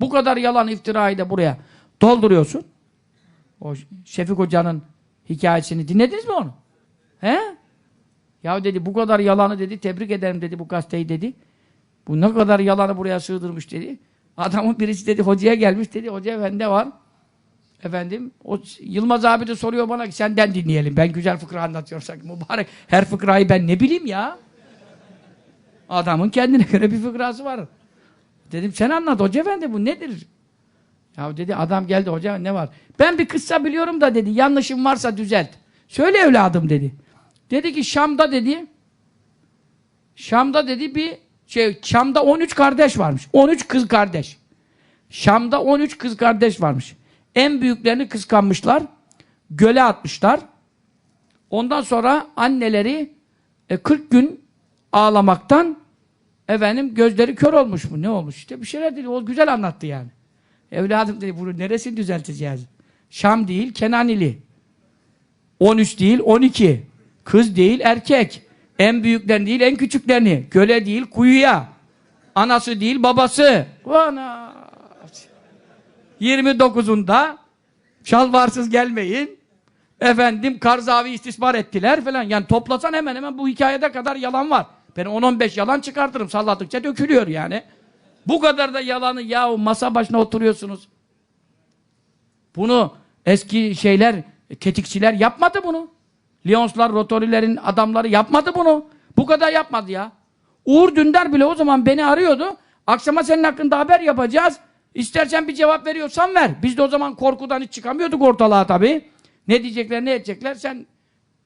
Bu kadar yalan iftirayı da buraya dolduruyorsun. O Şefik Hoca'nın hikayesini dinlediniz mi onu? He? Ya dedi bu kadar yalanı dedi tebrik ederim dedi bu gazeteyi dedi. Bu ne kadar yalanı buraya sığdırmış dedi. Adamın birisi dedi hocaya gelmiş dedi hoca efendi var. Efendim o Yılmaz abi de soruyor bana ki senden dinleyelim. Ben güzel fıkra anlatıyorum sanki mübarek. Her fıkrayı ben ne bileyim ya. Adamın kendine göre bir fıkrası var. Dedim sen anlat hoca efendi bu nedir? Ya dedi adam geldi hoca ne var? Ben bir kıssa biliyorum da dedi yanlışım varsa düzelt. Söyle evladım dedi. Dedi ki Şam'da dedi Şam'da dedi bir şey Şam'da 13 kardeş varmış. 13 kız kardeş. Şam'da 13 kız kardeş varmış. En büyüklerini kıskanmışlar. Göle atmışlar. Ondan sonra anneleri e, 40 gün ağlamaktan efendim gözleri kör olmuş mu? Ne olmuş? İşte bir şeyler dedi. O güzel anlattı yani. Evladım dedi bunu neresini düzelteceğiz? Şam değil Kenanili. 13 değil 12. Kız değil erkek. En büyüklerini değil en küçüklerini. Göle değil kuyuya. Anası değil babası. Ana. 29'unda şalvarsız gelmeyin. Efendim Karzavi istismar ettiler falan. Yani toplasan hemen hemen bu hikayede kadar yalan var. Ben 10-15 yalan çıkartırım. Salladıkça dökülüyor yani. Bu kadar da yalanı yahu masa başına oturuyorsunuz. Bunu eski şeyler, tetikçiler yapmadı bunu. Lyonslar, Rotorilerin adamları yapmadı bunu. Bu kadar yapmadı ya. Uğur Dündar bile o zaman beni arıyordu. Akşama senin hakkında haber yapacağız. İstersen bir cevap veriyorsan ver. Biz de o zaman korkudan hiç çıkamıyorduk ortalığa tabii. Ne diyecekler, ne edecekler sen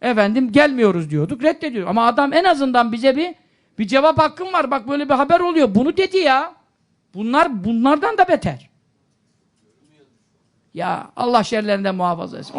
efendim gelmiyoruz diyorduk. Reddediyor. Ama adam en azından bize bir bir cevap hakkım var. Bak böyle bir haber oluyor. Bunu dedi ya. Bunlar bunlardan da beter. Ya Allah şerlerinden muhafaza etsin.